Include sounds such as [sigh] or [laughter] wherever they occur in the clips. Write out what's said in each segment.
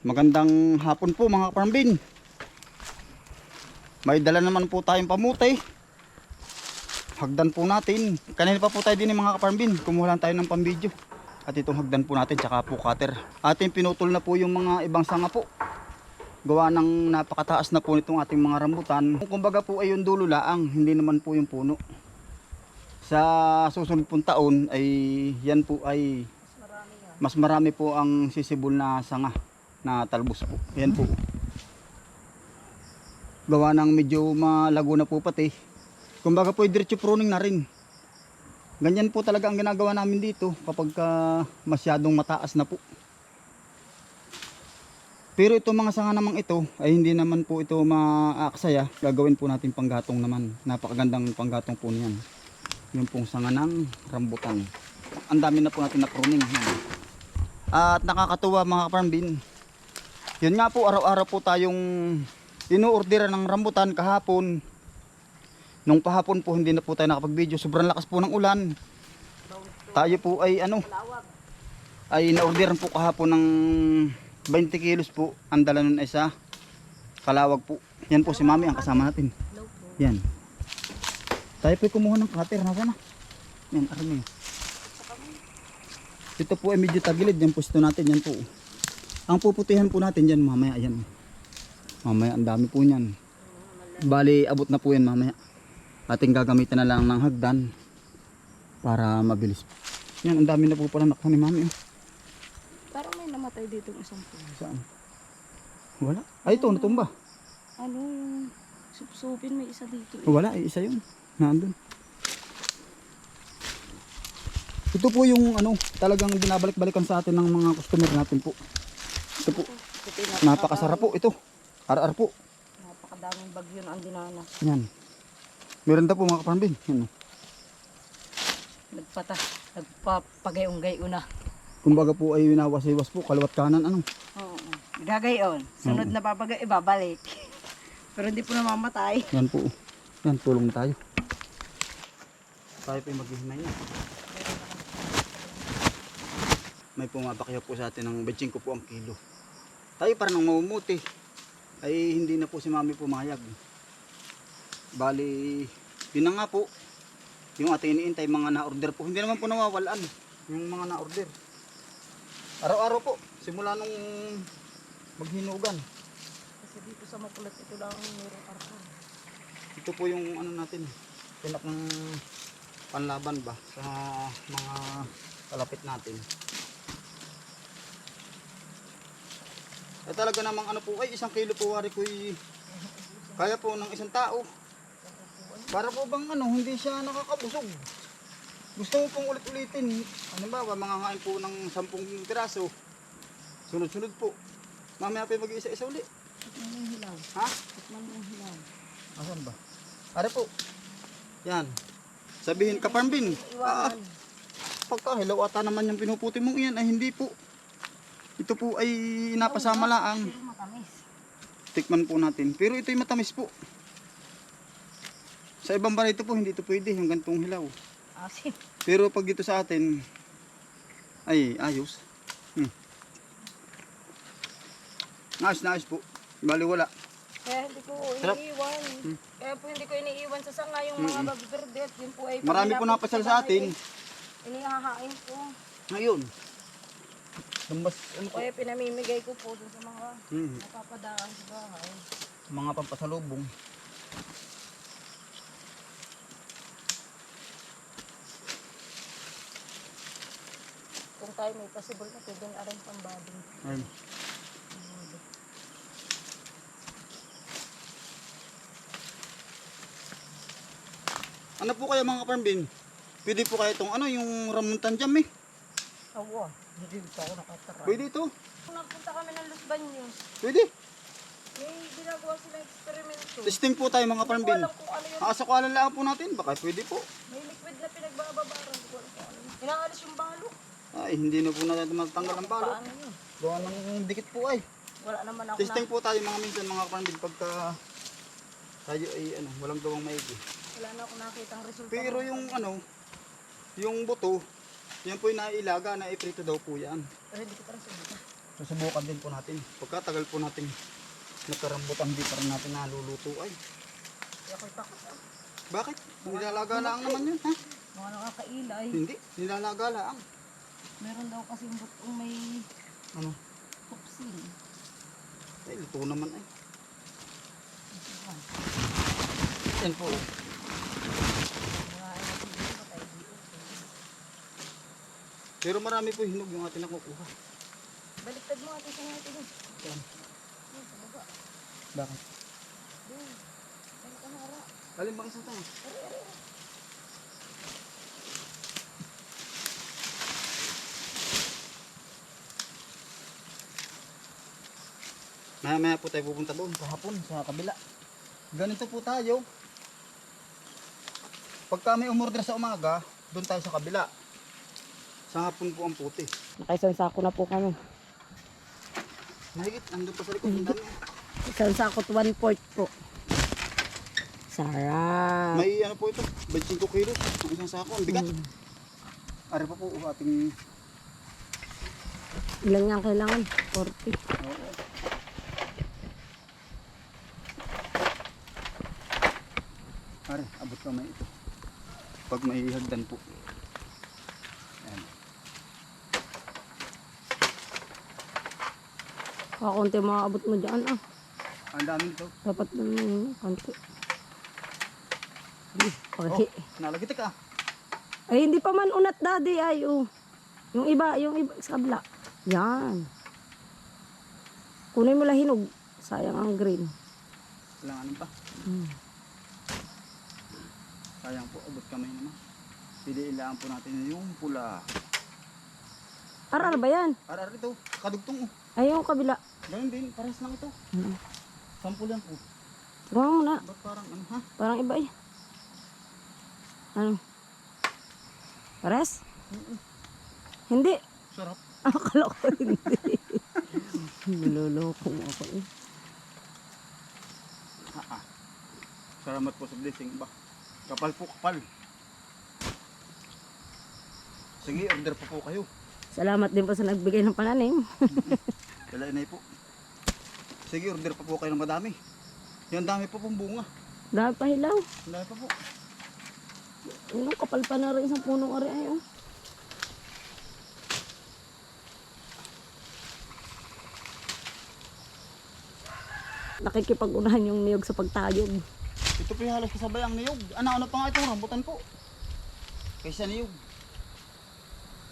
Magandang hapon po mga kaparambin. May dala naman po tayong pamuti. Hagdan po natin. Kanina pa po tayo din mga kaparambin. Kumuha lang tayo ng pambidyo. At itong hagdan po natin tsaka po cutter. Ating pinutol na po yung mga ibang sanga po. Gawa ng napakataas na po nitong ating mga rambutan. Kumbaga po ay yung dulo laang, hindi naman po yung puno. Sa susunod pong taon ay yan po ay mas marami po ang sisibol na sanga na talbos po. Yan po. Gawa ng medyo malago na po pati. Kumbaga po diretso pruning na rin. Ganyan po talaga ang ginagawa namin dito kapag ka masyadong mataas na po. Pero itong mga sanga namang ito ay hindi naman po ito maaksaya. Gagawin po natin panggatong naman. Napakagandang panggatong po niyan. Yung pong sanga ng rambutan. Ang dami na po natin na pruning. At nakakatuwa mga kaparambin. Yun nga po, araw-araw po tayong inuordera ng rambutan kahapon. Nung pahapon po hindi na po tayo nakapag-video. Sobrang lakas po ng ulan. Tayo po ay ano, ay naorderan po kahapon ng 20 kilos po. Ang dala nun ay sa kalawag po. Yan po si mami ang kasama natin. Yan. Tayo po kumuha ng cutter. Nasa na? Yan, arami. Ito po ay medyo tagilid. Yan po ito natin. Yan po. Ang puputihan po natin yan mamaya. Yan. Mamaya ang dami po niyan. Bali abot na po yan mamaya. Ating gagamitan na lang ng hagdan para mabilis. Yan ang dami na po pala nakha ni mami. oh. Parang may namatay dito ng isang puno. Saan? Wala. Ay ito natumba. Ano yung supsupin may isa dito. Eh. Wala. Ay, isa yun. Nandun. Ito po yung ano, talagang binabalik-balikan sa atin ng mga customer natin po. Ito po. Napakasarap po ito. Ar-ar po. Napakadaming bagyo na ang dinanas. Yan. Meron po mga kapambin. Yan. Nagpata, nagpapagayong-gayo na. Kumbaga po ay winawas-iwas po. Kaliwat kanan ano. Oo. Gagayon. Sunod na papagay, ibabalik. [laughs] Pero hindi po namamatay. Yan po. Yan, tulong na tayo. Tayo po yung maghihimay na. May pumapakyaw po sa atin ng 25 po ang kilo. Tayo para nang mamumuti. Ay hindi na po si mami pumayag. Bali, yun na nga po. Yung ating iniintay mga na-order po. Hindi naman po nawawalan. Yung mga na-order. Araw-araw po. Simula nung maghinugan. Kasi dito sa makulat ito lang ang mayroong arpan. Ito po yung ano natin, pinak ng panlaban ba sa mga kalapit natin. Eh talaga namang ano po, ay isang kilo po wari ko kaya po ng isang tao. Para po bang ano, hindi siya nakakabusog. Gusto mo pong ulit-ulitin. Ano ba, mga ngain po ng 10 piraso. Sunod-sunod po. Mamaya pa mag-isa-isa ulit. Tikman mo yung hilaw. Ha? Hilaw. Asan ba? Are po. Yan. Sabihin ka Parmbin. Ah, pagka hilaw ata naman yung pinuputi mong iyan ay hindi po. Ito po ay napasama laang. Tikman po natin. Pero ito'y matamis po. Sa ibang banay ito po hindi ito pwede yung gantong hilaw. Asin. Pero pag dito sa atin ay ayos. Hmm. Na ayos po. Bali wala. Kaya hindi ko iniiwan. Kaya po hindi ko iniiwan sa sanga yung mga at yun po ay Marami po nilapit sa atin. eh, Inihahain ko. Ngayon. Lambas ano po. Kaya pinamimigay ko po dun sa mga Hmm. napapadaan sa bahay. mga pampasalubong. Kung tayo may possible na pwede na rin pambading. Ayun. Ano po kaya mga kaparmbin? Pwede po kaya itong ano, yung ramuntan jam eh. Awa, hindi pa ako nakatara. Pwede ito. Kung nagpunta kami ng Los Baños, Pwede. may ginagawa silang eksperimento. Testing po tayo mga Hindi ko kaparmbin. alam kung ano yun. Asa ko lang po natin. Baka pwede po. May liquid na pinagbababaran. Hindi ko alam kung ano. Inaalis yung balo. Ay, hindi na po natin matanggal ang balot. Paano yun? Gawa ng dikit po ay. Wala naman ako Testing po tayo mga minsan mga kaparmbin pagka tayo ay ano, walang gawang maigi. Wala na ako nakitang resulta. Pero yung ano, yung buto, Yan po yung nailaga, naiprito daw po yan. Pero hindi ko parang subukan. Susubukan din po natin. Pagkatagal po natin nakarambutan, hindi pa rin natin naluluto ay. Ako'y takot ah. Bakit? Nilalaga lang naman yun, ha? Mga nakakailay. Hindi, nilalaga lang. Meron daw kasi butong may Ano? tuksin. Ay, luto naman ay. Yan po. Pero marami po hinog yung atin nakukuha. Baliktad mo ate sa natin. Yan, sa baba. Bakit? Yan. Yan ka hara. Alin bang isang tayo? Maya maya po tayo pupunta doon sa hapon, sa kabila. Ganito po tayo. Pagka may umorder sa umaga, doon tayo sa kabila. Sa hapon po ang puti. Nakaisang sako na po kami. Mahigit, andun pa sa likod. Ang dami. Isang sako to one fourth po. Sarap. May ano po ito, 25 kilos. Ang isang sako, ang bigat. Mm. Ari pa po, ating Ilan nga kailangan? 40. Oo. Pare, abot kamay ito. Pag may hagdan po. Ayan. Kakunti mga abot mo dyan ah. Ang dami nito. Dapat na yung konti. Ay, pagi. Nalagitik ah. Ay, hindi pa man unat daddy ay oh. Yung iba, yung iba sa kabla. Yan. Kunin mo lang hinog. Sayang ang green. Kailangan pa. Hmm. Sayang po, abot kamay naman. Piliilaan po natin yung pula. Arar ba yan? Arar ito, kadugtong oh. Ay, yung kabila. Ganun din, pares lang ito. Hmm. Sampu lang po. Tingnan mo na. Ba't parang ano ha? Parang iba eh. Ano? Pares? Hindi. Sarap. [laughs] Akala ko hindi. [laughs] Niloloko mo ako eh. Ha ah. Salamat po sa blessing ba. Kapal po, kapal. Sige, order po po kayo. Salamat din po sa nagbigay ng pananim. [laughs] Dala na po. Sige, order pa po kayo ng madami. Yan dami po pong bunga. Dahil pa hilaw. Ang dami pa po. Ano, kapal pa na rin isang punong ari ay oh. Nakikipag-unahan yung niyog sa pagtayog. Ito po yung halos kasabay ang niyog. Ano, ano pa nga itong rambutan po? Kaysa niyog.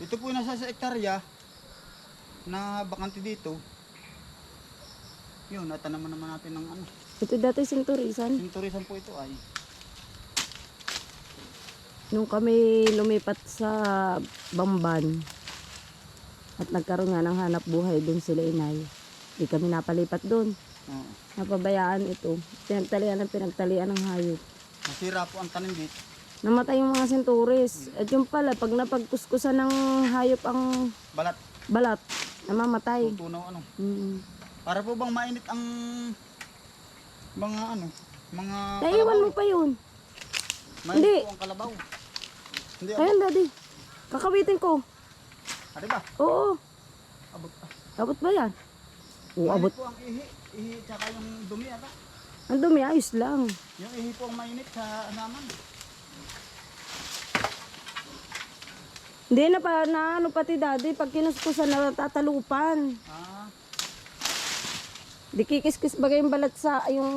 Ito po yung nasa sa ektarya na bakante dito. Yun, natanaman naman natin ng ano. Ito dati sinturisan. Sinturisan po ito ay. Nung kami lumipat sa Bamban at nagkaroon nga ng hanap buhay doon sila inay. Di kami napalipat doon. Oo. Napabayaan ito. Pinagtalian ng pinagtalian ng hayop. Masira po ang tanim dito. Namatay yung mga senturis. At yung pala, pag napagkuskusan ng hayop ang Balat. balat, namamatay. Tutunaw ano. Mm. Para po bang mainit ang mga ano, mga Naiwan mo pa yun. Mainit Hindi. po ang kalabaw. Hindi abot. Ayun, daddy. Kakawitin ko. Ano ba? Oo. Abot pa. Abot ba yan? Oo, abot. Mainit po ang ihi. Ihi tsaka yung dumi ata. Ang dumi, ayos lang. Yung ihi po ang mainit sa naman. Hindi na pa, na ano pati daddy, pag kinuskusan na tatalupan. Ah, Di kikis-kis bagay yung balat sa yung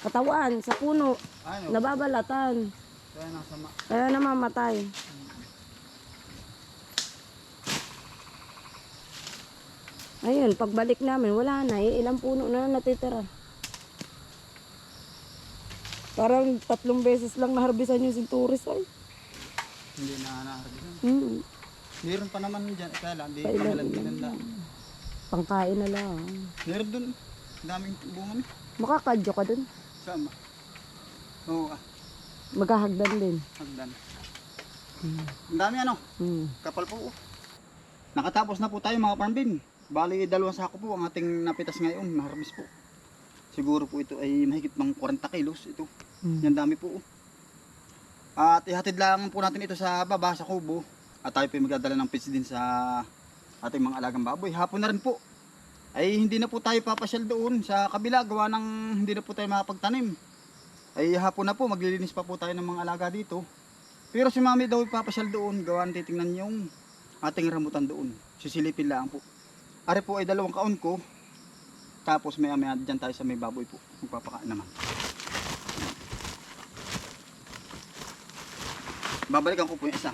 katawan, sa puno. ano? Nababalatan. Kaya nasa ma... Kaya namamatay. Ayun, pagbalik namin, wala na. Eh, ilang puno na natitira. Parang tatlong beses lang naharbisan yung sinturis ay. Hindi na naharbisan. Hmm, Meron pa naman dyan. Eh, Kaya lang, hindi pangalan lang. pangkain na lang. Meron dun. Daming bunga niya. Makakadyo ka dun. Sama. Oo, ah. Maghahagdan din. Hagdan. Ang dami ano. Hmm. Kapal po. oh. Nakatapos na po tayo mga farmbin. Bali, dalawang sako po ang ating napitas ngayon, na-harvest po. Siguro po ito ay mahigit ng 40 kilos ito. Hmm. Yan dami po. oh. At ihatid lang po natin ito sa baba, sa kubo. At tayo po magdadala ng pitch din sa ating mga alagang baboy. Hapon na rin po. Ay hindi na po tayo papasyal doon sa kabila gawa ng hindi na po tayo makapagtanim. Ay hapon na po maglilinis pa po tayo ng mga alaga dito. Pero si mami daw papasyal doon gawa ng titingnan yung ating rambutan doon. Sisilipin lang po. Are po ay dalawang kaon ko. Tapos may amaya dyan tayo sa may baboy po. Magpapakain naman. Babalikan ko po yung isa.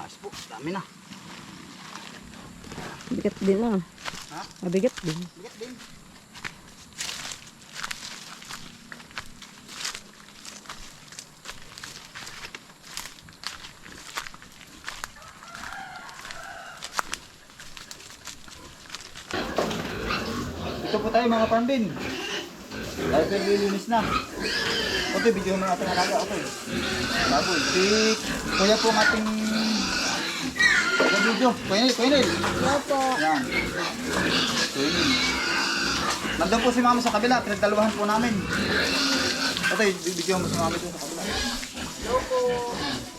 Ayos po, dami na. Bigat din ah. Ha? Mabigat din. Bigat Ito po tayo mga parmbin. Tayo po lilinis na. Okay, video mo natin alaga. Okay. Baboy. Si kuya po ang ating Ano video? Kuya Nil, Kuya Nil. Opo. Yan. Swimming. Nandun po si mama sa kabila, pinagdalawahan po namin. Ito, bibigyan mo si mama doon sa kabila. Po.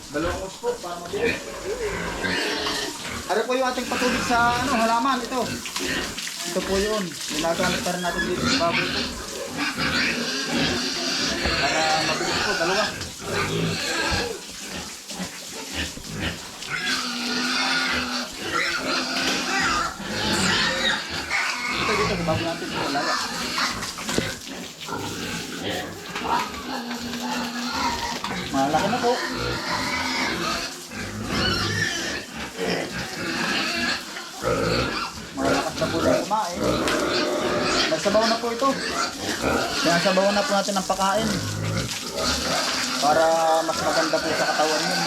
Dalawang po, para mabilis. Ano po yung ating patubig sa ano, halaman, ito. Ito po yun. Ginagamit natin dito sa baboy po. Para mabilis po, dalawa. Ito dito, baboy natin, ito alaga. Malaki na po. Po na kumain. Nagsabaw na po ito. Sinasabawan na po natin ng pakain. Para mas maganda po sa katawan yun.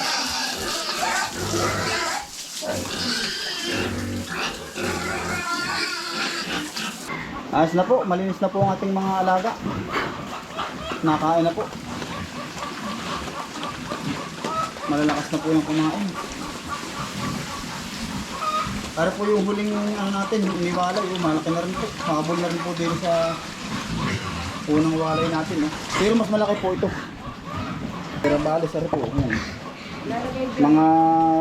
Ayos na po, malinis na po ang ating mga alaga. Nakain na po. Malalakas na po yung kumain. Para po yung huling ano natin, walay, oh, malaki na rin po. Makabol na rin po din sa unang walay natin. No? Pero mas malaki po ito. Pero bali sa po. Yan. Mga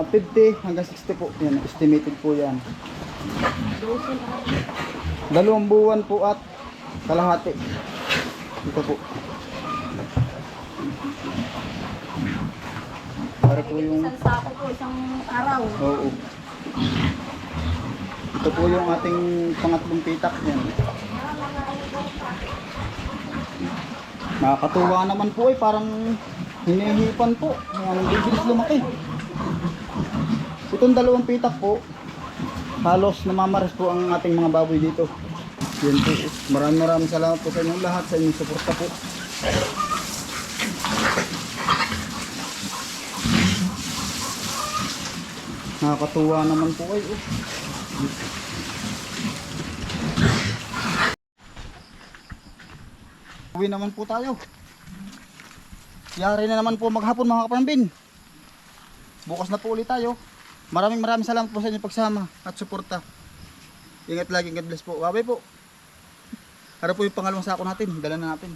50 hanggang 60 po. Yan, estimated po yan. Dalawang buwan po at kalahati. Ito po. Para po yung... Isang sako po, isang araw. Oo. Ito po yung ating pangatlong pitak yan. Nakakatuwa naman po eh, parang hinihipan po. Ang bibilis lumaki. Itong dalawang pitak po, halos namamaras po ang ating mga baboy dito. Yan po. Maraming maraming salamat po sa inyong lahat, sa inyong suporta po. Nakakatuwa naman po kayo. oh. Uwi naman po tayo. Yari na naman po maghapon mga kaparambin. Bukas na po ulit tayo. Maraming maraming salamat po sa inyong pagsama at suporta. Ingat lagi, God bless po. Babay po. Ano po yung pangalawang sako natin? Dala na natin.